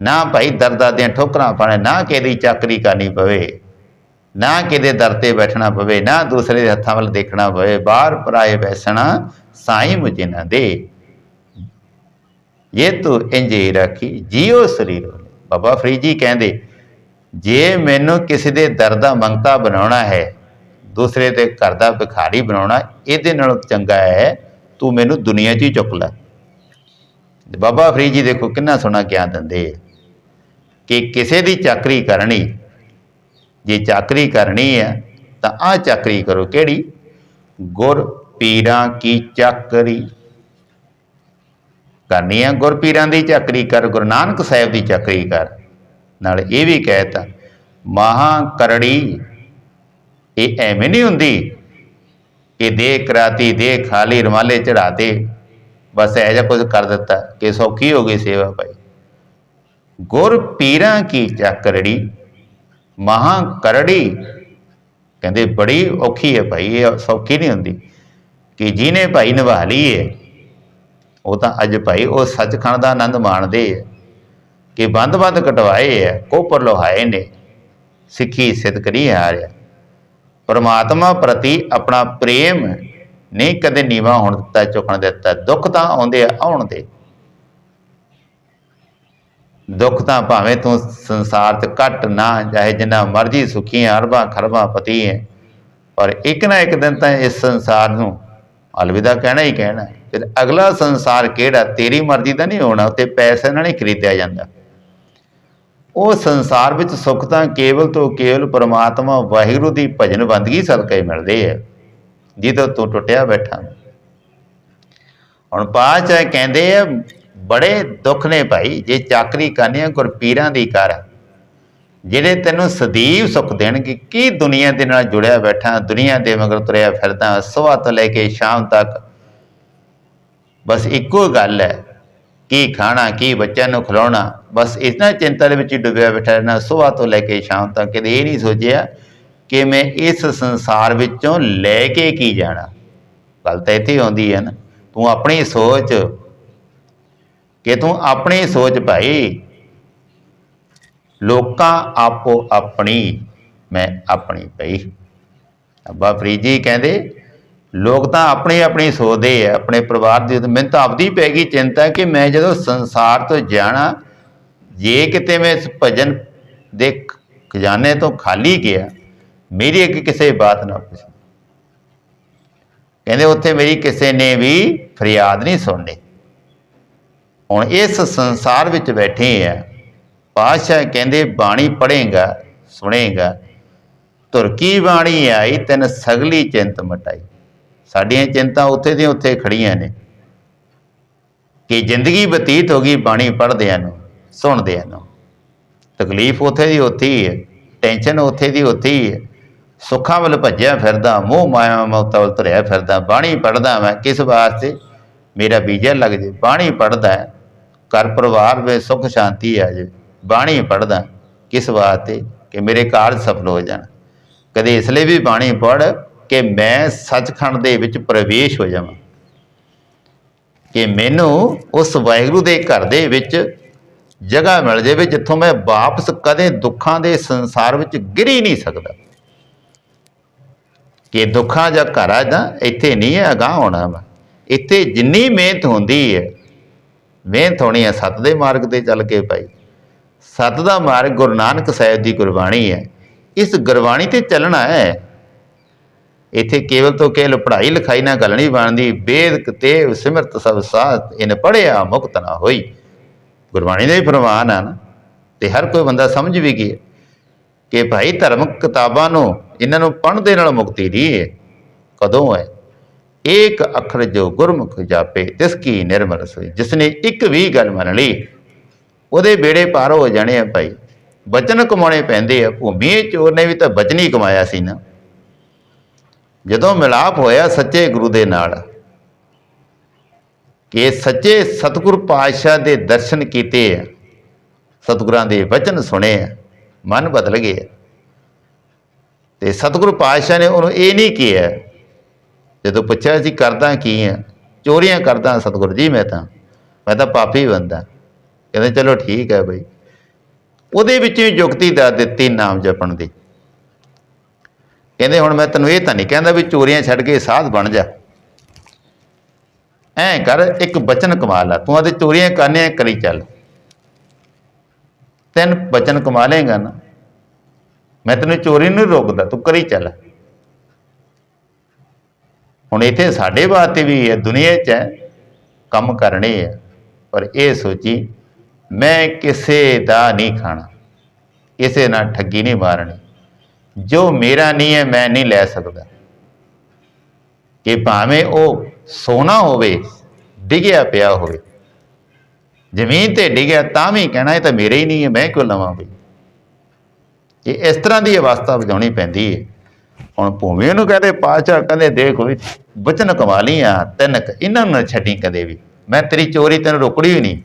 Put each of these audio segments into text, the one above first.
ਨਾ ਭਾਈ ਦਰਦਾਂ ਦੀਆਂ ਠੋਕਰਾਂ ਪਾਣੇ, ਨਾ ਕਿਹਦੀ ਚਾਕਰੀ ਕਰਨੀ ਪਵੇ, ਨਾ ਕਿਤੇ ਦਰ ਤੇ ਬੈਠਣਾ ਪਵੇ, ਨਾ ਦੂਸਰੇ ਦੇ ਹੱਥਾਂ ਵੱਲ ਦੇਖਣਾ ਪਵੇ, ਬਾਹਰ ਪਰਾਏ ਬੈਸਣਾ ਸਾਈ ਮੁਝੇ ਨਾ ਦੇ। ਇਹ ਤੂੰ ਇੰਜੇ ਰੱਖੀ, ਜੀਓ ਸਰੀਰ ਬਾਬਾ ਫਰੀਦ ਜੀ ਕਹਿੰਦੇ, ਜੇ ਮੈਨੂੰ ਕਿਸੇ ਦੇ ਦਰ ਦਾ ਮੰਗਤਾ ਬਣਾਉਣਾ ਹੈ, ਦੂਸਰੇ ਦੇ ਘਰ ਦਾ ਭਿਖਾਰੀ ਬਣਾਉਣਾ, ਇਹਦੇ ਨਾਲੋਂ ਚੰਗਾ ਹੈ ਤੂੰ ਮੈਨੂੰ ਦੁਨੀਆ 'ਚ ਹੀ ਚੁੱਕ ਲੈ। ਬਾਬਾ ਫਰੀਦ ਜੀ ਦੇਖੋ ਕਿੰਨਾ ਸੋਹਣਾ ਗਿਆਨ ਦਿੰਦੇ ਆ। ਕਿ ਕਿਸੇ ਦੀ ਚਾਕਰੀ ਕਰਨੀ, ਜੇ ਚਾਕਰੀ ਕਰਨੀ ਹੈ ਤਾਂ ਆ ਚਾਕਰੀ ਕਰੋ। ਕਿਹੜੀ? ਗੁਰ ਪੀਰਾਂ ਕੀ ਚਾਕਰੀ। ਕਰਨੀ ਹੈ ਗੁਰ ਪੀਰਾਂ ਦੀ ਚਾਕਰੀ ਕਰ, ਗੁਰੂ ਨਾਨਕ ਸਾਹਿਬ ਦੀ ਚਾਕਰੀ ਕਰ। ਨਾਲ ਇਹ ਵੀ ਕਹਿਤਾ ਮਹਾ ਕਰੜੀ ਇਹ ਐਵੇਂ ਨਹੀਂ ਹੁੰਦੀ ਕਿ ਦੇ ਕਰਾਤੀ ਦੇ ਖਾਲੀ ਰਮਾਲੇ ਚੜਾਤੇ ਬਸ ਇਹ ਜਿਹਾ ਕੁਝ ਕਰ ਦਿੱਤਾ ਕਿ ਸੌਖੀ ਹੋ ਗਈ ਸੇਵਾ ਭਾਈ ਗੁਰ ਪੀਰਾਂ ਕੀ ਚਾਕਰੜੀ ਮਹਾ ਕਰੜੀ ਕਹਿੰਦੇ ਬੜੀ ਔਖੀ ਹੈ ਭਾਈ ਇਹ ਸੌਖੀ ਨਹੀਂ ਹੁੰਦੀ ਕਿ ਜਿਹਨੇ ਭਾਈ ਨਿਭਾ ਲਈ ਹੈ ਉਹ ਤਾਂ ਅੱਜ ਭਾਈ ਉਹ ਸੱਚਖੰਡ ਦਾ ਆਨੰਦ ਮਾਣਦੇ ਹੈ ਕਿ ਬੰਦ-ਬੰਦ ਕਟਵਾਏ ਹੈ ਕੋਪਰ ਲੋਹਾਏ ਨੇ ਸਿੱਖੀ ਸਿਦਕ ਆ ਰਿਹਾ ਪਰਮਾਤਮਾ ਪ੍ਰਤੀ ਆਪਣਾ ਪ੍ਰੇਮ ਨਹੀਂ ਕਦੇ ਨੀਵਾ ਹੋਣ ਦਿੱਤਾ ਝੁਕਣ ਦਿੱਤਾ। ਦੁੱਖ ਤਾਂ ਆਉਂਦੇ ਆ, ਆਉਣ ਦੇ। ਦੁੱਖ ਤਾਂ ਭਾਵੇਂ ਤੂੰ ਸੰਸਾਰ 'ਚ ਘੱਟ ਨਾ ਚਾਹੇ ਜਿੰਨਾ ਮਰਜ਼ੀ ਸੁਖੀ ਹੈ ਅਰਬਾਂ ਖਰਬਾਂ ਪਤੀ ਹੈ ਪਰ ਇੱਕ ਨਾ ਇੱਕ ਦਿਨ ਤਾਂ ਇਸ ਸੰਸਾਰ ਨੂੰ ਅਲਵਿਦਾ ਕਹਿਣਾ ਹੀ ਕਹਿਣਾ। ਫਿਰ ਅਗਲਾ ਸੰਸਾਰ ਕਿਹੜਾ? ਤੇਰੀ ਮਰਜ਼ੀ ਦਾ ਨਹੀਂ ਹੋਣਾ ਉੱਤੇ ਪੈਸੇ ਨਾਲ ਨਹੀਂ ਖਰੀਦਿਆ ਜਾਂਦਾ। ਉਹ ਸੰਸਾਰ ਵਿੱਚ ਸੁੱਖ ਤਾਂ ਕੇਵਲ ਤੋਂ ਕੇਵਲ ਪਰਮਾਤਮਾ ਵਾਹਿਗੁਰੂ ਦੀ ਭਜਨ ਬੰਦਗੀ ਸਦਕੇ ਮਿਲਦੇ ਆ, ਜਿਹਦੇ ਤੂੰ ਟੁੱਟਿਆ ਬੈਠਾ। ਹੁਣ ਪਾਚ ਕਹਿੰਦੇ ਆ, ਬੜੇ ਦੁੱਖ ਨੇ ਭਾਈ, ਜੇ ਚਾਕਰੀ ਕਰਨੀ ਆ ਗੁਰਪੀਰਾਂ ਦੀ ਕਰ। ਜਿਹੜੇ ਤੈਨੂੰ ਸਦੀਵ ਸੁੱਖ ਦੇਣਗੇ, ਕੀ ਦੁਨੀਆ ਦੇ ਨਾਲ ਜੁੜਿਆ ਬੈਠਾ, ਦੁਨੀਆ ਦੇ ਮਗਰ ਤੁਰਿਆ ਫਿਰਦਾ, ਸਵੇਰ ਤੋਂ ਲੈ ਕੇ ਸ਼ਾਮ ਤੱਕ। ਬਸ ਇੱਕੋ ਗੱਲ ਹੈ ਕੀ ਖਾਣਾ, ਕੀ ਬੱਚਿਆਂ ਨੂੰ ਖਿਲਾਉਣਾ, ਬਸ ਇਤਨਾ ਚਿੰਤਾ ਦੇ ਵਿੱਚ ਡੁੱਬਿਆ ਬੈਠਾ ਰਹਿਣਾ ਸਵੇਰ ਤੋਂ ਲੈ ਕੇ ਸ਼ਾਮ ਤੱਕ, ਕਦੇ ਇਹ ਨਹੀਂ ਸੋਚਿਆ ਕਿ ਮੈਂ ਇਸ ਸੰਸਾਰ ਵਿੱਚੋਂ ਲੈ ਕੇ ਕੀ ਜਾਣਾ। ਗੱਲ ਤਾਂ ਇੱਥੇ ਆਉਂਦੀ ਹੈ ਨਾ, ਤੂੰ ਆਪਣੀ ਸੋਚ, ਕਿ ਤੂੰ ਆਪਣੀ ਸੋਚ ਭਾਈ, ਲੋਕਾਂ ਆਪੋ ਆਪਣੀ ਮੈਂ ਆਪਣੀ ਪਈ ਅੱਬਾ ਫਰੀਦ ਜੀ ਕਹਿੰਦੇ ਲੋਕ ਤਾਂ ਆਪਣੀ ਆਪਣੀ ਸੋਚਦੇ ਆ, ਆਪਣੇ ਪਰਿਵਾਰ ਦੀ ਮੈਨੂੰ ਤਾਂ ਆਪਦੀ ਪੈ ਗਈ, ਚਿੰਤਾ ਕਿ ਮੈਂ ਜਦੋਂ ਸੰਸਾਰ ਤੋਂ ਜਾਣਾ, ਜੇ ਕਿਤੇ ਮੈਂ ਇਸ ਭਜਨ ਦੇ ਖਜ਼ਾਨੇ ਤੋਂ ਖਾਲੀ ਗਿਆ, ਮੇਰੀ ਇੱਕ ਕਿਸੇ ਬਾਤ ਨਾ ਪੁੱਛੀ। ਕਹਿੰਦੇ ਉੱਥੇ ਮੇਰੀ ਕਿਸੇ ਨੇ ਵੀ ਫਰਿਆਦ ਨਹੀਂ ਸੁਣਨੀ। ਹੁਣ ਇਸ ਸੰਸਾਰ ਵਿੱਚ ਬੈਠੇ ਆ, ਪਾਤਸ਼ਾਹ ਕਹਿੰਦੇ, ਬਾਣੀ ਪੜ੍ਹੇਗਾ, ਸੁਣੇਗਾ ਤੁਰਕੀ ਬਾਣੀ ਆਈ, ਤੈਨ ਸਗਲੀ ਚਿੰਤ ਮਟਾਈ। ਸਾਡੀਆਂ ਚਿੰਤਾ ਉੱਥੇ ਦੀਆਂ ਉੱਥੇ ਖੜੀਆਂ ਨੇ ਕਿ ਜ਼ਿੰਦਗੀ ਬਤੀਤ ਹੋ ਗਈ, ਬਾਣੀ ਪੜ੍ਹਦਿਆਂ ਨੂੰ ਸੁਣਦਿਆਂ ਨੂੰ। ਤਕਲੀਫ ਉੱਥੇ ਦੀ ਉੱਥੇ ਹੀ ਹੈ, ਟੈਨਸ਼ਨ ਉੱਥੇ ਦੀ ਉੱਥੇ ਹੀ ਹੈ। ਸੁੱਖਾਂ ਵੱਲ ਭੱਜਿਆ ਫਿਰਦਾ, ਮੋਹ ਮਾਇਆ ਮੌਤਾਂ ਵੱਲ ਧਰਿਆ ਫਿਰਦਾ, ਬਾਣੀ ਪੜ੍ਹਦਾ ਮੈਂ ਕਿਸ ਵਾਸਤੇ? ਮੇਰਾ ਬੀਜਾ ਲੱਗ ਜੇ, ਬਾਣੀ ਪੜ੍ਹਦਾ ਘਰ ਪਰਿਵਾਰ ਵਿੱਚ ਸੁੱਖ ਸ਼ਾਂਤੀ ਆ ਜੇ, ਬਾਣੀ ਪੜ੍ਹਦਾ, ਕਿਸ ਵਾਸਤੇ? ਕਿ ਮੇਰੇ ਕਾਰਜ ਸਫਲ ਹੋ ਜਾਣ। ਕਦੇ ਇਸ ਲਈ ਵੀ ਬਾਣੀ ਪੜ੍ਹ ਕਿ ਮੈਂ ਸੱਚਖੰਡ ਦੇ ਵਿੱਚ ਪ੍ਰਵੇਸ਼ ਹੋ ਜਾਵਾਂ। ਕਿ ਮੈਨੂੰ ਉਸ ਵਾਹਿਗੁਰੂ ਦੇ ਘਰ ਦੇ ਵਿੱਚ ਜਗ੍ਹਾ ਮਿਲ ਜਾਵੇ ਜਿੱਥੋਂ ਮੈਂ ਵਾਪਸ ਕਦੇ ਦੁੱਖਾਂ ਦੇ ਸੰਸਾਰ ਵਿੱਚ ਗਿਰ ਹੀ ਨਹੀਂ ਸਕਦਾ। ਕਿ ਦੁੱਖਾਂ ਜਾਂ ਘਰ ਆ ਜਾਂ ਇੱਥੇ ਨਹੀਂ ਹੈ, ਅਗਾਹ ਹੋਣਾ ਵਾ। ਇੱਥੇ ਜਿੰਨੀ ਮਿਹਨਤ ਹੁੰਦੀ ਹੈ, ਮਿਹਨਤ ਹੋਣੀ ਹੈ। ਸੱਤ ਦੇ ਮਾਰਗ ਤੇ ਚੱਲ ਕੇ ਭਾਈ, ਸੱਤ ਦਾ ਮਾਰਗ ਗੁਰੂ ਨਾਨਕ ਸਾਹਿਬ ਦੀ ਗੁਰਬਾਣੀ ਹੈ। ਇਸ ਗੁਰਬਾਣੀ ਤੇ ਚੱਲਣਾ ਹੈ ਇੱਥੇ ਕੇਵਲ ਤੋਂ ਕੇਵਲ ਪੜ੍ਹਾਈ ਲਿਖਾਈ ਨਾਲ ਗੱਲ ਨਹੀਂ ਬਣਦੀ। ਵੇਦ ਕਤੇਵ ਸਿਮਰਤ ਸਭ ਸਾਥ ਇਹਨੇ ਪੜਿਆ ਮੁਕਤ ਨਾ ਹੋਈ। ਗੁਰਬਾਣੀ ਦਾ ਹੀ ਫਰਮਾਨ ਆ ਨਾ ਤੇ ਹਰ ਕੋਈ ਬੰਦਾ ਸਮਝ ਵੀ ਗਿਆ ਕਿ ਭਾਈ ਧਰਮਕ ਕਿਤਾਬਾਂ ਨੂੰ ਇਹਨਾਂ ਨੂੰ ਪੜ੍ਹਨ ਦੇ ਨਾਲ ਮੁਕਤੀ ਨਹੀਂ ਹੈ ਕਦੋਂ ਹੈ ਏਕ ਅੱਖਰ ਜੋ ਗੁਰਮੁਖ ਜਾਪੇ, ਤਿਸ ਕੀ ਨਿਰਮਲ ਸੋਈ। ਜਿਸ ਨੇ ਇੱਕ ਵੀ ਗੱਲ ਮੰਨ ਲਈ, ਉਹਦੇ ਬੇੜੇ ਪਾਰ ਹੋ ਜਾਣੇ ਆ ਭਾਈ। ਬਚਨ ਕਮਾਉਣੇ ਪੈਂਦੇ ਆ। ਭੂਮੀ ਚੋਰ ਨੇ ਵੀ ਤਾਂ ਬਚਨ ਹੀ ਕਮਾਇਆ ਸੀ ਨਾ। ਜਦੋਂ ਮਿਲਾਪ ਹੋਇਆ ਸੱਚੇ ਗੁਰੂ ਦੇ ਨਾਲ, ਕਿ ਸੱਚੇ ਸਤਿਗੁਰ ਪਾਤਸ਼ਾਹ ਦੇ ਦਰਸ਼ਨ ਕੀਤੇ ਆ, ਸਤਿਗੁਰਾਂ ਦੇ ਵਚਨ ਸੁਣੇ ਆ, ਮਨ ਬਦਲ ਗਿਆ। ਤੇ ਸਤਿਗੁਰ ਪਾਤਸ਼ਾਹ ਨੇ ਉਹਨੂੰ ਇਹ ਨਹੀਂ ਕਿਹਾ, ਜਦੋਂ ਪੁੱਛਿਆ ਸੀ, ਕਰਦਾ ਕੀ ਆ? ਚੋਰੀਆਂ ਕਰਦਾ ਸਤਿਗੁਰ ਜੀ ਮੈਂ ਤਾਂ ਮੈਂ ਤਾਂ ਪਾਪੀ ਬੰਦਾ। ਕਹਿੰਦੇ, ਚਲੋ ਠੀਕ ਹੈ ਬਈ। ਉਹਦੇ ਵਿੱਚ ਯੁਕਤੀ ਦਾ ਦਿੱਤੀ ਨਾਮ ਜਪਣ ਦੀ। ਕਹਿੰਦੇ ਹੁਣ ਮੈਂ ਤੈਨੂੰ ਇਹ ਤਾਂ ਨਹੀਂ ਕਹਿੰਦਾ ਵੀ ਚੋਰੀਆਂ ਛੱਡ ਕੇ ਸਾਧ ਬਣ ਜਾ। ਐਂ ਕਰ, ਇੱਕ ਬਚਨ ਕਮਾ ਲਾ। ਤੂੰ ਆਦੇ ਚੋਰੀਆਂ ਕਰਨੀਆਂ ਕਰੀ ਚੱਲ। ਤਿੰਨ ਬਚਨ ਕਮਾ ਲੇਗਾ ਨਾ। ਮੈਂ ਤੈਨੂੰ ਚੋਰੀ ਨਹੀਂ ਰੋਕਦਾ, ਤੂੰ ਕਰੀ ਚੱਲ। ਹੁਣ ਇੱਥੇ ਸਾਡੇ ਵਾਸਤੇ ਵੀ ਹੈ ਦੁਨੀਆ 'ਚ ਹੈ, ਕੰਮ ਕਰਨੇ ਆ। ਪਰ ਇਹ ਸੋਚੀ, ਮੈਂ ਕਿਸੇ ਦਾ ਨਹੀਂ ਖਾਣਾ। ਕਿਸੇ ਨਾਲ ਠੱਗੀ ਨਹੀਂ ਮਾਰਨੀ। ਜੋ ਮੇਰਾ ਨਹੀਂ ਹੈ ਮੈਂ ਨਹੀਂ ਲੈ ਸਕਦਾ। ਕਿ ਭਾਵੇਂ ਉਹ ਸੋਨਾ ਹੋਵੇ ਡਿੱਗਿਆ ਪਿਆ ਹੋਵੇ ਜ਼ਮੀਨ ਤੇ ਡਿੱਗਿਆ ਤਾਂ ਵੀ ਕਹਿਣਾ ਇਹ ਤਾਂ ਮੇਰੇ ਹੀ ਨਹੀਂ ਹੈ ਮੈਂ ਕਿਉਂ ਲਵਾਂ ਬਈ? ਇਹ ਇਸ ਤਰ੍ਹਾਂ ਦੀ ਅਵਸਥਾ ਵਜਾਉਣੀ ਪੈਂਦੀ ਹੈ। ਹੁਣ ਭੂਮੀ ਨੂੰ ਕਹਦੇ ਪਾਚਾ ਕਹਿੰਦੇ ਦੇਖ ਵੀ ਬਚਨ ਕਮਾ ਲੀਆਂ ਤਿੰਨ ਕੁ, ਇਹਨਾਂ ਨੂੰ ਨਾ ਛੱਡੀ ਕਦੇ ਵੀ। ਮੈਂ ਤੇਰੀ ਚੋਰੀ ਤੈਨੂੰ ਰੋਕੜੀ ਵੀ ਨਹੀਂ।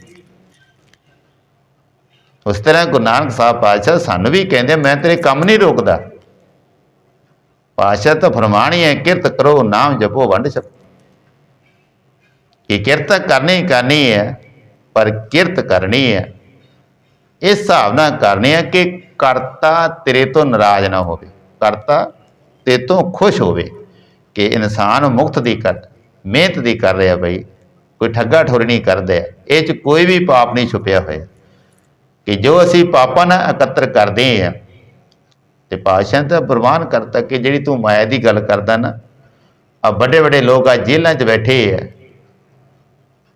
ਉਸ ਤਰ੍ਹਾਂ ਗੁਰੂ ਨਾਨਕ ਸਾਹਿਬ ਪਾਤਸ਼ਾਹ ਸਾਨੂੰ ਵੀ ਕਹਿੰਦੇ ਮੈਂ ਤੇਰੇ ਕੰਮ ਨਹੀਂ ਰੋਕਦਾ। ਪਾਸ਼ਾ ਤਾਂ ਫਰਮਾਣੀ ਹੈ ਕਿਰਤ ਕਰੋ ਨਾਮ ਜਪੋ ਵੰਡ ਛਕੋ ਇਹ ਕਿਰਤ ਕਰਨੀ ਕਰਨੀ ਹੈ ਪਰ ਕਿਰਤ ਕਰਨੀ ਹੈ ਇਸ ਹਿਸਾਬ ਨਾਲ ਕਰਨੀ ਹੈ ਕਿ ਕਰਤਾ ਤੇਰੇ ਤੋਂ ਨਾਰਾਜ਼ ਨਾ ਹੋਵੇ ਕਰਤਾ ਤੇ ਤੋਂ ਖੁਸ਼ ਹੋਵੇ ਕਿ ਇਨਸਾਨ ਮੁਕਤ ਦੀ ਕਰ ਮਿਹਨਤ ਦੀ ਕਰ ਰਿਹਾ ਬਈ ਕੋਈ ਠੱਗਾ ਠੋਰੀ ਨਹੀਂ ਕਰਦੇ ਇਹ ਚ ਕੋਈ ਵੀ ਪਾਪ ਨਹੀਂ ਛੁਪਿਆ ਹੋਇਆ ਕਿ ਜੋ ਅਸੀਂ ਪਾਪਾਂ ਨਾਲ ਇਕੱਤਰ ਕਰਦੇ ਆ ਤੇ ਪਾਤਸ਼ਾਹ ਨੇ ਤਾਂ ਪ੍ਰਵਾਨ ਕਰਤਾ ਕਿ ਜਿਹੜੀ ਤੂੰ ਮਾਇਆ ਦੀ ਗੱਲ ਕਰਦਾ ਨਾ ਆ ਵੱਡੇ ਵੱਡੇ ਲੋਕ ਆ ਜੇਲ੍ਹਾਂ 'ਚ ਬੈਠੇ ਆ।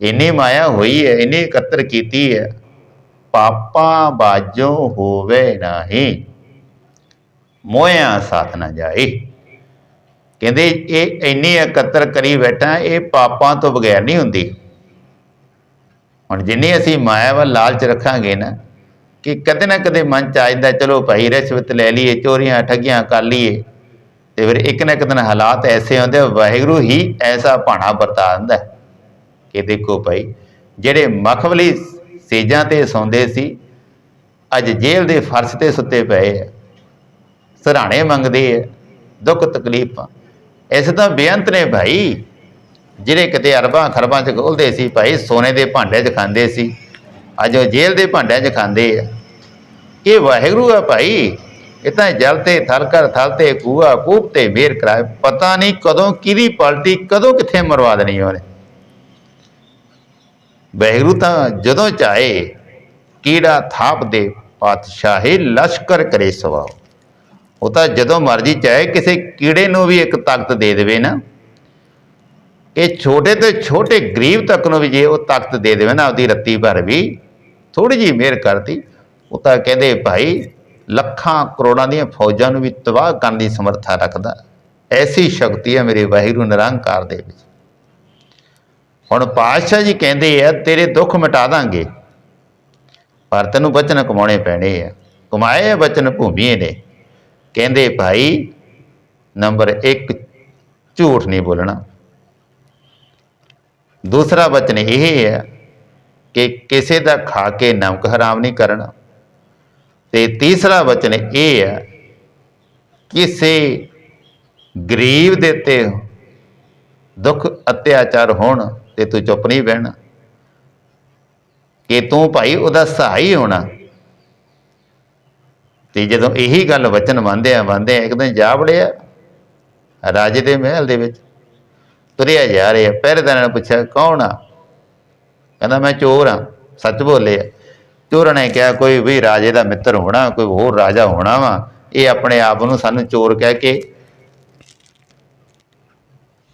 ਇੰਨੀ ਮਾਇਆ ਹੋਈ ਹੈ ਇੰਨੀ ਇਕੱਤਰ ਕੀਤੀ ਹੈ ਪਾਪਾਂ ਬਾਝੋਂ ਹੋਵੇ ਨਹੀਂ ਮੋਇਆ ਸਾਥ ਨਾ ਜਾਏ। ਕਹਿੰਦੇ ਇਹ ਇੰਨੀ ਇਕੱਤਰ ਕਰੀ ਬੈਠਾ, ਇਹ ਪਾਪਾਂ ਤੋਂ ਬਗੈਰ ਨਹੀਂ ਹੁੰਦੀ। ਹੁਣ ਜਿੰਨੀ ਅਸੀਂ ਮਾਇਆ ਵੱਲ ਲਾਲਚ ਰੱਖਾਂਗੇ ਨਾ ਕਿ ਕਦੇ ਨਾ ਕਦੇ ਮਨ ਚ ਆ ਜਾਂਦਾ, ਚਲੋ ਭਾਈ ਰਿਸ਼ਵਤ ਲੈ ਲਈਏ, ਚੋਰੀਆਂ, ਠੱਗੀਆਂ ਕਰ ਲਈਏ। ਤੇ ਫਿਰ ਇੱਕ ਨਾ ਇੱਕ ਦਿਨ ਹਾਲਾਤ ਐਸੇ ਹੁੰਦੇ ਵਾਹਿਗੁਰੂ ਹੀ ਐਸਾ ਭਾਣਾ ਵਰਤਾ ਦਿੰਦਾ ਕਿ ਦੇਖੋ ਭਾਈ, ਜਿਹੜੇ ਮਖਵਲੀ ਸੇਜਾਂ ਤੇ ਸੌਂਦੇ ਸੀ, ਅੱਜ ਜੇਲ੍ਹ ਦੇ ਫਰਸ਼ ਤੇ ਸੁੱਤੇ ਪਏ ਆ, ਸਰਾਣੇ ਮੰਗਦੇ ਆ, ਦੁੱਖ ਤਕਲੀਫਾਂ। ਇਸ ਤਾਂ ਬੇਅੰਤ ਨੇ ਭਾਈ, ਜਿਹੜੇ ਕਿਤੇ ਅਰਬਾਂ ਖਰਬਾਂ ਚ ਗੋਲਦੇ ਸੀ, ਭਾਈ ਸੋਨੇ ਦੇ ਭਾਂਡੇ 'ਚ ਖਾਂਦੇ ਸੀ, ਅੱਜ ਉਹ ਜੇਲ੍ਹ ਦੇ ਭਾਂਡਿਆਂ 'ਚ ਖਾਂਦੇ ਆ। ਇਹ ਵਾਹਿਗੁਰੂ ਆ ਭਾਈ। ਇਹ ਤਾਂ ਜਲ ਤੇ ਥਲ ਕਰ ਥਲ ਤੇ ਕੂਆ, ਕੂਪ ਤੇ ਮੇਰ ਕਰਾਏ। ਪਤਾ ਨਹੀਂ ਕਦੋਂ ਕਿਹਦੀ ਪਲਟੀ, ਕਦੋਂ ਕਿੱਥੇ ਮਰਵਾ ਦੇਣੀ ਉਹਨੇ। ਵਾਹਿਗੁਰੂ ਤਾਂ ਜਦੋਂ ਚਾਹੇ, ਕੀੜਾ ਥਾਪ ਦੇ, ਪਾਤਸ਼ਾਹੀ ਲਸ਼ਕਰ ਕਰੇ ਸਵਾਓ ਉਹ ਤਾਂ ਜਦੋਂ ਮਰਜ਼ੀ ਚਾਹੇ, ਕਿਸੇ ਕੀੜੇ ਨੂੰ ਵੀ ਇੱਕ ਤਾਕਤ ਦੇ ਦੇਵੇ ਨਾ। ਇਹ ਛੋਟੇ ਤੋਂ ਛੋਟੇ ਗਰੀਬ ਤੱਕ ਨੂੰ ਵੀ ਜੇ ਉਹ ਤਾਕਤ ਦੇ ਦੇਵੇ ਨਾ, ਆਪਦੀ ਰੱਤੀ ਭਰ ਵੀ ਥੋੜੀ ਜੀ ਮਿਹਰ ਕਰਦੀ ਉਹ ਤਾਂ ਕਹਿੰਦੇ ਭਾਈ ਲੱਖਾਂ ਕਰੋੜਾਂ ਦੀਆਂ ਫੌਜਾਂ ਨੂੰ ਵੀ ਤਬਾਹ ਕਰਨ ਦੀ ਸਮਰੱਥਾ ਰੱਖਦਾ ਐਸੀ ਸ਼ਕਤੀ ਹੈ ਮੇਰੇ ਵਾਹਿਗੁਰੂ ਨਿਰੰਕਾਰ ਦੇ ਵਿੱਚ। ਹੁਣ ਪਾਤਸ਼ਾਹ ਜੀ ਕਹਿੰਦੇ ਆ, ਤੇਰੇ ਦੁੱਖ ਮਿਟਾ ਦਾਂਗੇ। ਪਰ ਤੈਨੂੰ ਬਚਨ ਕਮਾਉਣੇ ਪੈਣੇ ਆ। ਕਮਾਏ ਆ ਬਚਨ ਭੂਮੀਏ ਨੇ। ਕਹਿੰਦੇ ਭਾਈ, ਨੰਬਰ 1 ਝੂਠ ਨਹੀਂ ਬੋਲਣਾ। ਦੂਸਰਾ ਬਚਨ ਇਹ ਹੈ ਕਿ ਕਿਸੇ ਦਾ ਖਾ ਕੇ ਨਮਕ ਹਰਾਮ ਨਹੀਂ ਕਰਨਾ। ਤੇ ਤੀਸਰਾ ਵਚਨ ਇਹ ਹੈ ਕਿਸੇ ਗਰੀਬ ਦੇ ਤੇ ਦੁੱਖ ਅਤਿਆਚਾਰ ਹੋਣ ਤੇ ਤੂੰ ਚੁੱਪ ਨਹੀਂ ਬਹਿਣਾ। ਕਿ ਤੂੰ ਭਾਈ ਉਹਦਾ ਸਹਾਈ ਹੋਣਾ। ਤੇ ਜਦੋਂ ਇਹੀ ਗੱਲ ਵਚਨ ਮੰਨਦੇ ਆ ਮੰਨਦੇ ਆ ਇੱਕ ਦਿਨ ਜਾ ਵੜਿਆ, ਰਾਜੇ ਦੇ ਮਹਿਲ ਦੇ ਵਿੱਚ ਤੁਰਿਆ ਜਾ ਰਿਹਾ, ਪਹਿਰੇਦਾਰ ਨੇ ਪੁੱਛਿਆ, ਕੌਣ ਆ? ਕਹਿੰਦਾ, ਮੈਂ ਚੋਰ ਆ, ਸੱਚ ਬੋਲੇ ਆ। ਚੋਰ ਨੇ ਕਿਹਾ, ਕੋਈ ਵੀ ਰਾਜੇ ਦਾ ਮਿੱਤਰ ਹੋਣਾ, ਕੋਈ ਹੋਰ ਰਾਜਾ ਹੋਣਾ ਵਾ, ਇਹ ਆਪਣੇ ਆਪ ਨੂੰ ਸਾਨੂੰ ਚੋਰ ਕਹਿ ਕੇ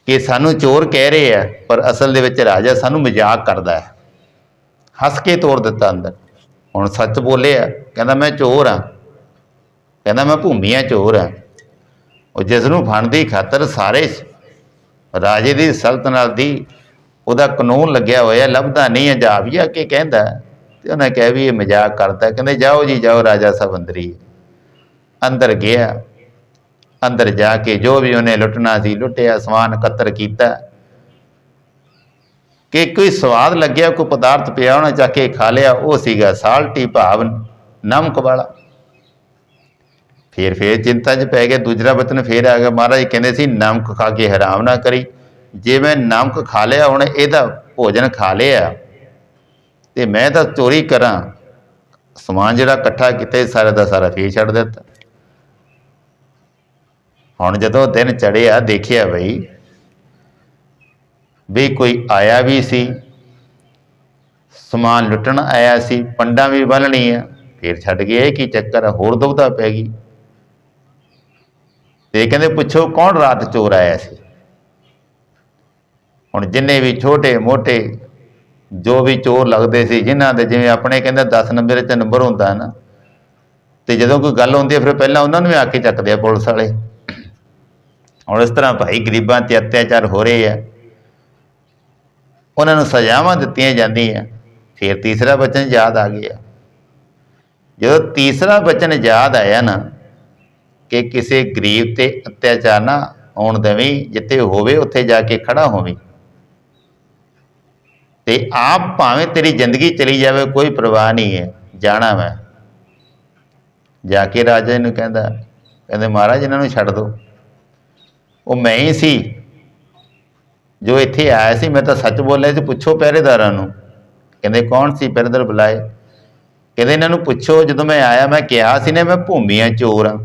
ਕਿ ਸਾਨੂੰ ਚੋਰ ਕਹਿ ਰਹੇ ਆ, ਪਰ ਅਸਲ ਦੇ ਵਿੱਚ ਰਾਜਾ ਸਾਨੂੰ ਮਜ਼ਾਕ ਕਰਦਾ ਹੈ। ਹੱਸ ਕੇ ਤੋੜ ਦਿੱਤਾ ਅੰਦਰ। ਹੁਣ ਸੱਚ ਬੋਲਿਆ ਕਹਿੰਦਾ ਮੈਂ ਚੋਰ ਆ ਕਹਿੰਦਾ ਮੈਂ ਭੂਮੀਆ ਚੋਰ ਆ ਉਹ ਜਿਸ ਨੂੰ ਫਣ ਦੀ ਖਾਤਰ ਸਾਰੇ ਰਾਜੇ ਦੀ ਸਲਤਨਤ ਦੀ ਉਹਦਾ ਕਾਨੂੰਨ ਲੱਗਿਆ ਹੋਇਆ, ਲੱਭਦਾ ਨਹੀਂ ਹੈ ਜਾਵੀਆ ਕਹਿੰਦਾ। ਤੇ ਉਹਨਾਂ ਕਿਹਾ ਵੀ ਇਹ ਮਜ਼ਾਕ ਕਰਦਾ ਕਹਿੰਦੇ, ਜਾਓ ਜੀ, ਜਾਓ, ਰਾਜਾ ਸਾਹਿਬ ਅੰਦਰ ਅੰਦਰ ਗਿਆ। ਅੰਦਰ ਜਾ ਕੇ ਜੋ ਵੀ ਉਹਨੇ ਲੁੱਟਣਾ ਸੀ, ਲੁੱਟਿਆ, ਸਮਾਨ ਇਕੱਤਰ ਕੀਤਾ। ਕਿ ਕੋਈ ਸਵਾਦ ਲੱਗਿਆ, ਕੋਈ ਪਦਾਰਥ ਪਿਆ ਉਹਨਾਂ ਚੱਕ ਕੇ ਖਾ ਲਿਆ। ਉਹ ਸੀਗਾ ਸਾਲਟੀ ਭਾਵ ਨਮਕ ਵਾਲਾ। ਫੇਰ ਫੇਰ ਚਿੰਤਾ 'ਚ ਪੈ ਗਿਆ। ਦੂਜਰਾ ਬਚਨ ਫੇਰ ਆ ਗਿਆ। ਮਹਾਰਾਜ ਕਹਿੰਦੇ ਸੀ, ਨਮਕ ਖਾ ਕੇ ਹਰਾਮ ਨਾ ਕਰੀ। ਜੇ ਮੈਂ ਨਮਕ ਖਾ ਲਿਆ, ਹੁਣ ਇਹਦਾ ਭੋਜਨ ਖਾ ਲਿਆ। ਤੇ ਮੈਂ ਤਾਂ ਚੋਰੀ ਕਰਾਂ। ਸਮਾਨ ਜਿਹੜਾ ਇਕੱਠਾ ਕੀਤਾ ਸਾਰਾ ਦਾ ਸਾਰਾ ਫੇਰ ਛੱਡ ਦਿੱਤਾ। ਹੁਣ ਜਦੋਂ ਦਿਨ ਚੜਿਆ ਦੇਖਿਆ ਬਈ ਵੀ ਕੋਈ ਆਇਆ ਵੀ ਸੀ, ਸਮਾਨ ਲੁੱਟਣ ਆਇਆ ਸੀ, ਪੰਡਾਂ ਵੀ ਬੰਨਣੀ ਆ ਫੇਰ ਛੱਡ ਗਿਆ, ਇਹ ਕੀ ਚੱਕਰ ਆ? ਹੋਰ ਦੁਬਦਾ ਪੈ ਗਈ। ਤੇ ਕਹਿੰਦੇ, ਪੁੱਛੋ ਕੌਣ ਰਾਤ ਚੋਰ ਆਇਆ ਸੀ? ਹੁਣ ਜਿੰਨੇ ਵੀ ਛੋਟੇ ਮੋਟੇ ਜੋ ਵੀ ਚੋਰ ਲੱਗਦੇ ਸੀ, ਜਿਨ੍ਹਾਂ ਦੇ ਜਿਵੇਂ ਆਪਣੇ ਕਹਿੰਦੇ 10 ਨੰਬਰ ਤੇ ਨੰਬਰ ਹੁੰਦਾ ਹੈ ਨਾ, ਤੇ ਜਦੋਂ ਕੋਈ ਗੱਲ ਹੁੰਦੀ ਹੈ, ਫਿਰ ਪਹਿਲਾਂ ਉਹਨਾਂ ਨੂੰ ਵੀ ਆ ਕੇ ਚੱਕਦੇ ਆ ਪੁਲਿਸ ਵਾਲੇ। ਹੁਣ ਇਸ ਤਰ੍ਹਾਂ ਭਾਈ ਗਰੀਬਾਂ ਤੇ ਅਤਿਆਚਾਰ ਹੋ ਰਹੇ ਆ। ਉਹਨਾਂ ਨੂੰ ਸਜ਼ਾਵਾਂ ਦਿੱਤੀਆਂ ਜਾਂਦੀਆਂ। ਫਿਰ ਤੀਸਰਾ ਬਚਨ ਯਾਦ ਆ ਗਿਆ। ਜਦੋਂ ਤੀਸਰਾ ਬਚਨ ਯਾਦ ਆਇਆ ਨਾ, ਕਿ ਕਿਸੇ ਗਰੀਬ ਤੇ ਅਤਿਆਚਾਰ ਨਾ ਹੋਣ ਦੇਵੀਂ, ਜਿੱਥੇ ਹੋਵੇ ਉੱਥੇ ਜਾ ਕੇ ਖੜਾ ਹੋਵੀਂ। ਤੇ ਆਪ ਭਾਵੇਂ ਤੇਰੀ ਜ਼ਿੰਦਗੀ ਚਲੀ ਜਾਵੇ, ਕੋਈ ਪਰਵਾਹ ਨਹੀਂ ਹੈ। ਜਾਣਾ ਮੈਂ। ਜਾ ਕੇ ਰਾਜਾ ਨੂੰ ਕਹਿੰਦਾ, ਕਹਿੰਦੇ, ਮਹਾਰਾਜ, ਇਹਨਾਂ ਨੂੰ ਛੱਡ ਦਿਓ। ਉਹ ਮੈਂ ਹੀ ਸੀ। ਜੋ ਇੱਥੇ ਆਇਆ ਸੀ, ਮੈਂ ਤਾਂ ਸੱਚ ਬੋਲਿਆ ਸੀ, ਪੁੱਛੋ ਪਹਿਰੇਦਾਰਾਂ ਨੂੰ। ਕਹਿੰਦੇ, ਕੌਣ ਸੀ ਪਹਿਰੇਦਾਰ ਬੁਲਾਏ? ਕਹਿੰਦੇ, ਇਹਨਾਂ ਨੂੰ ਪੁੱਛੋ, ਜਦੋਂ ਮੈਂ ਆਇਆ, ਮੈਂ ਕਿਹਾ ਸੀ ਨੇ, ਮੈਂ ਭੂਮੀਆਂ ਚੋਰ ਆ।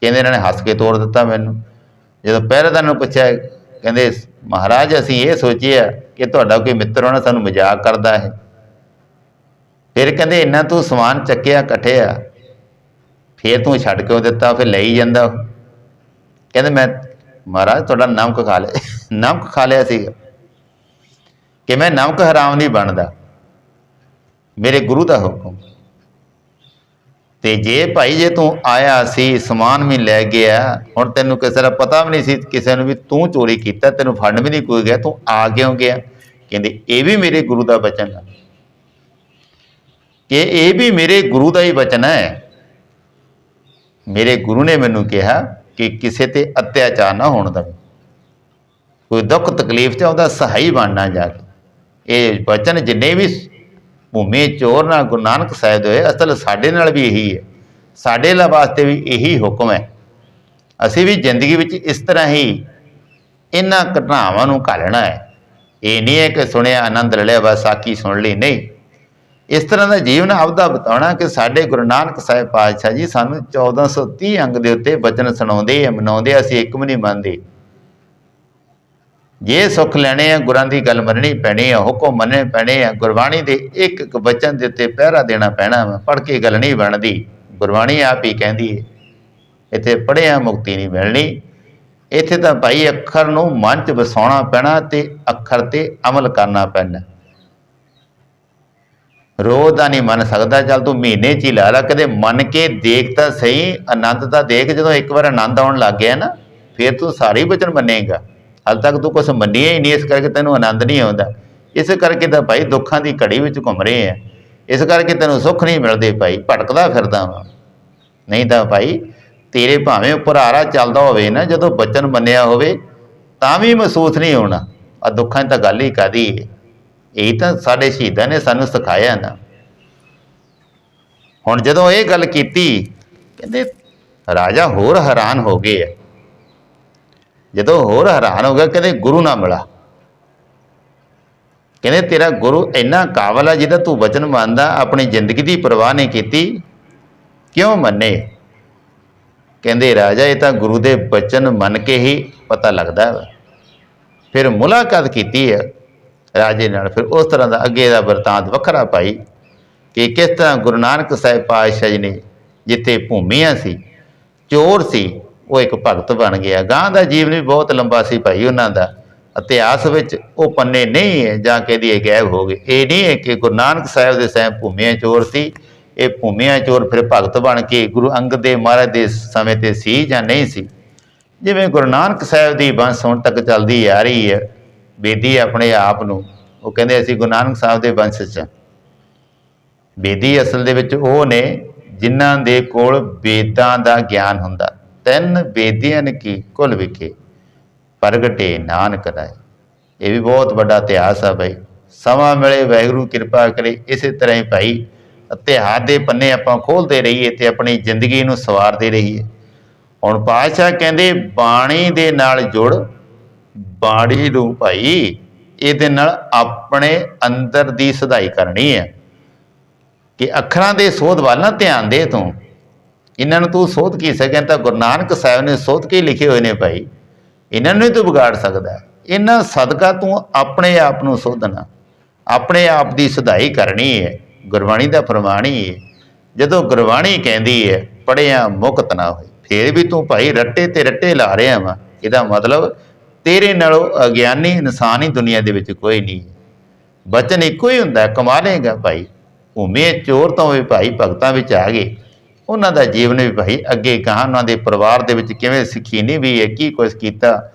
ਕਹਿੰਦੇ, ਇਹਨਾਂ ਨੇ ਹੱਸ ਕੇ ਤੋੜ ਦਿੱਤਾ ਮੈਨੂੰ। ਜਦੋਂ ਪਹਿਰੇਦਾਰ ਨੂੰ ਪੁੱਛਿਆ, ਕਹਿੰਦੇ, ਮਹਾਰਾਜ, ਅਸੀਂ ਇਹ ਸੋਚਿਆ ਕਿ ਤੁਹਾਡਾ ਕੋਈ ਮਿੱਤਰ ਹੋਣਾ ਸਾਨੂੰ ਮਜ਼ਾਕ ਕਰਦਾ ਹੈ। ਫਿਰ ਕਹਿੰਦੇ, ਇੰਨਾ ਤੂੰ ਸਮਾਨ ਚੱਕਿਆ ਇਕੱਠਿਆ ਫਿਰ ਤੂੰ ਛੱਡ ਕਿਉਂ ਦਿੱਤਾ? ਫਿਰ ਲਈ ਜਾਂਦਾ ਉਹ। ਕਹਿੰਦੇ, ਮੈਂ, ਮਹਾਰਾਜ, ਤੁਹਾਡਾ ਨਮਕ ਖਾ ਲਿਆ। ਨਮਕ ਖਾ ਲਿਆ ਸੀਗਾ ਕਿ ਮੈਂ ਨਮਕ ਹਰਾਮ ਨਹੀਂ ਬਣਦਾ। ਮੇਰੇ ਗੁਰੂ ਦਾ ਹੁਕਮ ਤੇ ਜੇ ਭਾਈ ਜੇ ਤੂੰ ਆਇਆ ਸੀ, ਸਮਾਨ ਵੀ ਲੈ ਗਿਆ, ਹੁਣ ਤੈਨੂੰ ਕਿਸੇ ਦਾ ਪਤਾ ਵੀ ਨਹੀਂ ਸੀ, ਕਿਸੇ ਨੂੰ ਵੀ ਤੂੰ ਚੋਰੀ ਕੀਤਾ, ਤੈਨੂੰ ਫੜਨ ਵੀ ਨਹੀਂ ਕੋਈ ਗਿਆ, ਤੂੰ ਆ ਕਿਉਂ ਗਿਆ? ਕਹਿੰਦੇ, ਇਹ ਵੀ ਮੇਰੇ ਗੁਰੂ ਦਾ ਬਚਨ ਹੈ ਕਿ ਇਹ ਵੀ ਮੇਰੇ ਗੁਰੂ ਦਾ ਹੀ ਬਚਨ ਹੈ। ਮੇਰੇ ਗੁਰੂ ਨੇ ਮੈਨੂੰ ਕਿਹਾ ਕਿ ਕਿਸੇ ਤੇ ਅਤਿਆਚਾਰ ਨਾ ਹੋਣ ਦੇਵੇ। ਕੋਈ ਦੁੱਖ ਤਕਲੀਫ ਤੇ ਉਹਦਾ ਸਹਾਈ ਬਣਨਾ ਜਾ ਕੇ। ਇਹ ਬਚਨ ਜਿੰਨੇ ਵੀ ਭੂਮੀ ਚੋਰ ਨਾਲ ਗੁਰੂ ਨਾਨਕ ਸਾਹਿਬ ਦੇ ਅਸਲ ਸਾਡੇ ਨਾਲ ਵੀ ਇਹੀ ਹੈ। ਸਾਡੇ ਲਾ ਵਾਸਤੇ ਵੀ ਇਹੀ ਹੁਕਮ ਹੈ। ਅਸੀਂ ਵੀ ਜ਼ਿੰਦਗੀ ਵਿੱਚ ਇਸ ਤਰ੍ਹਾਂ ਹੀ ਇਹਨਾਂ ਘਟਨਾਵਾਂ ਨੂੰ ਘਾਲਣਾ ਹੈ। ਇਹ ਨਹੀਂ ਹੈ ਕਿ ਸੁਣਿਆ, ਆਨੰਦ ਲੈ ਲਿਆ, ਬਸ ਸਾਕੀ ਸੁਣ ਲਈ। ਨਹੀਂ। ਇਸ ਤਰ੍ਹਾਂ ਦਾ ਜੀਵਨ ਆਪਦਾ ਬਤਾਉਣਾ ਕਿ ਸਾਡੇ ਗੁਰੂ ਨਾਨਕ ਸਾਹਿਬ ਪਾਤਸ਼ਾਹ ਜੀ ਸਾਨੂੰ 1430 ਅੰਗ ਦੇ ਉੱਤੇ ਬਚਨ ਸੁਣਾਉਂਦੇ ਆ, ਮਨਾਉਂਦੇ ਅਸੀਂ ਇੱਕ ਵੀ ਨਹੀਂ ਮੰਨਦੇ। ਜੇ ਸੁੱਖ ਲੈਣੇ ਆ, ਗੁਰਾਂ ਦੀ ਗੱਲ ਮੰਨਣੀ ਪੈਣੀ ਆ, ਹੁਕਮ ਮੰਨਣੇ ਪੈਣੇ ਆ, ਗੁਰਬਾਣੀ ਦੇ ਇੱਕ ਇੱਕ ਵਚਨ ਦੇ ਉੱਤੇ ਪਹਿਰਾ ਦੇਣਾ ਪੈਣਾ ਵਾ, ਪੜ੍ਹ ਕੇ ਗੱਲ ਨਹੀਂ ਬਣਦੀ। ਗੁਰਬਾਣੀ ਆਪ ਹੀ ਕਹਿੰਦੀ ਹੈ ਇੱਥੇ ਪੜ੍ਹਿਆ ਮੁਕਤੀ ਨਹੀਂ ਮਿਲਣੀ। ਇੱਥੇ ਤਾਂ ਭਾਈ ਅੱਖਰ ਨੂੰ ਮਨ 'ਚ ਵਸਾਉਣਾ ਪੈਣਾ ਤੇ ਅੱਖਰ ਤੇ ਅਮਲ ਕਰਨਾ ਪੈਣਾ। ਰੋਜ਼ ਦਾ ਨਹੀਂ ਮੰਨ ਸਕਦਾ, ਚੱਲ ਤੂੰ ਮਹੀਨੇ 'ਚ ਹੀ ਲਾ ਲਾ, ਕਦੇ ਮੰਨ ਕੇ ਦੇਖ ਤਾਂ ਸਹੀ, ਆਨੰਦ ਤਾਂ ਦੇਖ, ਜਦੋਂ ਇੱਕ ਵਾਰ ਆਨੰਦ ਆਉਣ ਲੱਗ ਗਿਆ ਨਾ, ਫਿਰ ਤੂੰ ਸਾਰੇ ਵਚਨ ਮੰਨੇਗਾ। ਹਾਲ ਤੱਕ ਤੂੰ ਕੁਛ ਮੰਨਿਆ ਹੀ ਨਹੀਂ, ਇਸ ਕਰਕੇ ਤੈਨੂੰ ਆਨੰਦ ਨਹੀਂ ਆਉਂਦਾ। ਇਸ ਕਰਕੇ ਤਾਂ ਭਾਈ ਦੁੱਖਾਂ ਦੀ ਘੜੀ ਵਿੱਚ ਘੁੰਮ ਰਹੇ ਆ। ਇਸ ਕਰਕੇ ਤੈਨੂੰ ਸੁੱਖ ਨਹੀਂ ਮਿਲਦੇ ਭਾਈ, ਭਟਕਦਾ ਫਿਰਦਾ ਵਾ। ਨਹੀਂ ਤਾਂ ਭਾਈ, ਤੇਰੇ ਭਾਵੇਂ ਉੱਪਰ ਆਰਾ ਚੱਲਦਾ ਹੋਵੇ ਨਾ, ਜਦੋਂ ਬਚਨ ਮੰਨਿਆ ਹੋਵੇ, ਤਾਂ ਵੀ ਮਹਿਸੂਸ ਨਹੀਂ ਹੋਣਾ। ਆ ਦੁੱਖਾਂ 'ਚ ਤਾਂ ਗੱਲ ਹੀ ਕਾਦੀ ਹੈ ਇਹ ਤਾਂ ਸਾਡੇ ਸ਼ਹੀਦਾਂ ਨੇ ਸਾਨੂੰ ਸਿਖਾਇਆ ਨਾ। ਹੁਣ ਜਦੋਂ ਇਹ ਗੱਲ ਕੀਤੀ, ਕਹਿੰਦੇ ਰਾਜਾ ਹੋਰ ਹੈਰਾਨ ਹੋ ਗਏ ਆ। ਜਦੋਂ ਹੋਰ ਹੈਰਾਨ ਹੋ ਗਿਆ, ਕਹਿੰਦੇ ਗੁਰੂ ਨਾ ਮਿਲਾ। ਕਹਿੰਦੇ ਤੇਰਾ ਗੁਰੂ ਇੰਨਾ ਕਾਬਲ ਆ ਜਿਹਦਾ ਤੂੰ ਵਚਨ ਮੰਨਦਾ, ਆਪਣੀ ਜ਼ਿੰਦਗੀ ਦੀ ਪਰਵਾਹ ਨਹੀਂ ਕੀਤੀ। ਕਿਉਂ ਮੰਨੇ? ਕਹਿੰਦੇ ਰਾਜਾ, ਇਹ ਤਾਂ ਗੁਰੂ ਦੇ ਬਚਨ ਮੰਨ ਕੇ ਹੀ ਪਤਾ ਲੱਗਦਾ ਵਾ। ਫਿਰ ਮੁਲਾਕਾਤ ਕੀਤੀ ਹੈ ਰਾਜੇ ਨਾਲ। ਫਿਰ ਉਸ ਤਰ੍ਹਾਂ ਦਾ ਅੱਗੇ ਦਾ ਵਰਤਾਂਤ ਵੱਖਰਾ ਪਾਈ ਕਿ ਕਿਸ ਤਰ੍ਹਾਂ ਗੁਰੂ ਨਾਨਕ ਸਾਹਿਬ ਪਾਤਸ਼ਾਹ ਜੀ ਨੇ ਜਿੱਥੇ ਭੂਮੀਆਂ ਸੀ, ਚੋਰ ਸੀ ਉਹ ਇੱਕ ਭਗਤ ਬਣ ਗਿਆ। ਗਾਂ ਦਾ ਜੀਵਨ ਵੀ ਬਹੁਤ ਲੰਬਾ ਸੀ ਭਾਈ ਉਹਨਾਂ ਦਾ। ਇਤਿਹਾਸ ਵਿੱਚ ਉਹ ਪੰਨੇ ਨਹੀਂ ਹੈ, ਜਾਂ ਕਹਦੀ ਇਹ ਗਾਇਬ ਹੋ ਗਏ। ਇਹ ਨਹੀਂ ਹੈ ਕਿ ਗੁਰੂ ਨਾਨਕ ਸਾਹਿਬ ਦੇ ਸਹਿਬ ਭੂਮੀਆਂ ਚੋਰ ਸੀ। ਇਹ ਭੂਮੀਆਂ ਚੋਰ ਫਿਰ ਭਗਤ ਬਣ ਕੇ ਗੁਰੂ ਅੰਗਦ ਦੇਵ ਮਹਾਰਾਜ ਦੇ ਸਮੇਂ ਤੇ ਸੀ ਜਾਂ ਨਹੀਂ ਸੀ। ਜਿਵੇਂ ਗੁਰੂ ਨਾਨਕ ਸਾਹਿਬ ਦੀ ਬੰਸ ਹੁਣ ਤੱਕ ਚੱਲਦੀ ਆ ਰਹੀ ਹੈ, ਬੇਦੀ ਆਪਣੇ ਆਪ ਨੂੰ। ਉਹ ਕਹਿੰਦੇ ਅਸੀਂ ਗੁਰੂ ਨਾਨਕ ਸਾਹਿਬ ਦੇ ਵੰਸ਼ 'ਚ ਬੇਦੀ ਅਸਲ ਦੇ ਵਿੱਚ ਉਹ ਨੇ ਜਿਨ੍ਹਾਂ ਦੇ ਕੋਲ ਵੇਦਾਂ ਦਾ ਗਿਆਨ ਹੁੰਦਾ। ਤਿੰਨ ਬੇਦੀਆਂ ਕੀ, ਕੁਲ ਵਿਖੇ। ਪ੍ਰਗਟੇ ਨਾਨਕ ਰਾਏ। ਇਹ ਵੀ ਬਹੁਤ ਵੱਡਾ ਇਤਿਹਾਸ ਆ ਭਾਈ ਸਮਾਂ ਮਿਲੇ, ਵਾਹਿਗੁਰੂ ਕਿਰਪਾ ਕਰੇ। ਇਸੇ ਤਰ੍ਹਾਂ ਹੀ ਭਾਈ, ਇਤਿਹਾਸ ਦੇ ਪੰਨੇ ਆਪਾਂ ਖੋਲਦੇ ਰਹੀਏ ਤੇ ਆਪਣੀ ਜ਼ਿੰਦਗੀ ਨੂੰ ਸਵਾਰਦੇ ਰਹੀਏ। ਹੁਣ ਪਾਤਸ਼ਾਹ ਕਹਿੰਦੇ, ਬਾਣੀ ਦੇ ਨਾਲ ਜੁੜ, ਬਾਣੀ ਨੂੰ ਭਾਈ, ਇਹਦੇ ਨਾਲ ਆਪਣੇ ਅੰਦਰ ਦੀ ਸੁਧਾਈ ਕਰਨੀ ਹੈ। ਕਿ ਅੱਖਰਾਂ ਦੇ ਸੋਧ ਵੱਲ ਨਾ ਧਿਆਨ ਦੇ ਤੂੰ। ਇਹਨਾਂ ਨੂੰ ਤੂੰ ਸੋਧ ਕੀ ਸਕੇ ਤਾਂ ਗੁਰੂ ਨਾਨਕ ਸਾਹਿਬ ਨੇ ਸੋਧ ਕੇ ਲਿਖੇ ਹੋਏ ਨੇ ਭਾਈ। ਇਹਨਾਂ ਨੂੰ ਹੀ ਤੂੰ ਵਿਗਾੜ ਸਕਦਾ ਇਹਨਾਂ ਸਦਕਾ ਤੂੰ ਆਪਣੇ ਆਪ ਨੂੰ ਸੋਧਣਾ। ਆਪਣੇ ਆਪ ਦੀ ਸੁਧਾਈ ਕਰਨੀ ਹੈ। ਗੁਰਬਾਣੀ ਦਾ ਫਰਮਾਨ ਹੀ। ਹੈ ਜਦੋਂ ਗੁਰਬਾਣੀ ਕਹਿੰਦੀ ਹੈ ਪੜਿਆ ਮੁਕਤ ਨਾ ਹੋਏ। ਫੇਰ ਵੀ ਤੂੰ ਭਾਈ ਰੱਟੇ ਤੇ ਰੱਟੇ ਲਾ ਰਿਹਾ ਵਾ। ਇਹਦਾ ਮਤਲਬ ਤੇਰੇ ਨਾਲੋਂ ਅਗਿਆਨੀ ਇਨਸਾਨ ਹੀ ਦੁਨੀਆ ਦੇ ਵਿੱਚ ਕੋਈ ਨਹੀਂ ਹੈ। ਬਚਨ ਇੱਕੋ ਹੀ ਹੁੰਦਾ ਕਮਾ ਲੇਗਾ ਭਾਈ। ਭੂਮੇ ਚੋਰ ਤੋਂ ਵੀ ਭਾਈ ਭਗਤਾਂ ਵਿੱਚ ਆ ਗਏ। ਉਹਨਾਂ ਦਾ ਜੀਵਨ ਵੀ ਭਾਈ ਅੱਗੇ ਕਹਾਂ ਉਹਨਾਂ ਦੇ ਪਰਿਵਾਰ ਦੇ ਵਿੱਚ ਕਿਵੇਂ ਸਿੱਖੀ ਨਹੀਂ ਵੀ ਹੈ, ਕੀ ਕੁਛ ਕੀਤਾ।